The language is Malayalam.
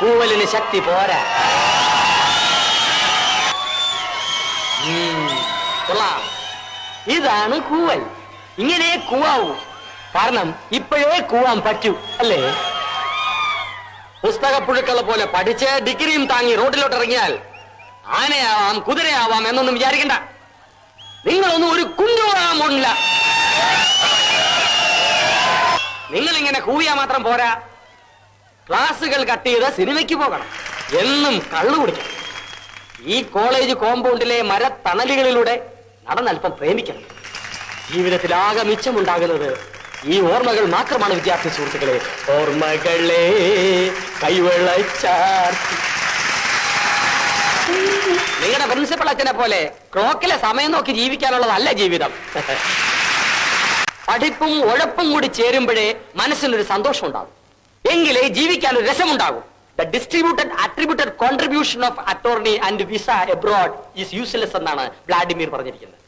കൂവലിന് ശക്തി പോരാ. കൊള്ളാം. ഇതാണ് കൂവൽ. ഇങ്ങനെ കൂവാവൂ. കാരണം ഇപ്പോഴേ കൂവാൻ പറ്റൂ അല്ലേ? പുസ്തകപ്പുഴുക്കളെ പോലെ പഠിച്ച് ഡിഗ്രിയും താങ്ങി റോഡിലോട്ട് ഇറങ്ങിയാൽ ആനയാവാം കുതിരയാവാം എന്നൊന്നും വിചാരിക്കണ്ട. നിങ്ങളൊന്നും ഒരു കുഞ്ഞുമാകാൻ പോണില്ല നിങ്ങൾ ഇങ്ങനെ കൂവിയാ മാത്രം പോരാ. ക്ലാസുകൾ കട്ട് ചെയ്ത് സിനിമയ്ക്ക് പോകണം. എന്നും കള്ളു കുടിക്കണം. ഈ കോളേജ് കോമ്പൗണ്ടിലെ മരത്തണലുകളിലൂടെ നടന്നല്പം പ്രേമിക്കണം. ജീവിതത്തിൽ ആകെ മിച്ചമുണ്ടാകുന്നത് ഈ ഓർമ്മകൾ മാത്രമാണ് വിദ്യാർത്ഥി സുഹൃത്തുക്കളെ. ഓർമ്മകളെ നിങ്ങളുടെ പ്രിൻസിപ്പൾ അച്ഛനെ പോലെ ക്ലോക്കിലെ സമയം നോക്കി ജീവിക്കാനുള്ളതല്ല ജീവിതം. പഠിപ്പും ഉഴപ്പും കൂടി ചേരുമ്പോഴേ മനസ്സിനൊരു സന്തോഷം ഉണ്ടാകും എങ്കിലേ ജീവിക്കാൻ ഒരു രസമുണ്ടാകും. The distributed attributed contribution of attorney and visa abroad is useless എന്നാണ് വ്ളാഡിമിർ പറഞ്ഞിരിക്കുന്നത്.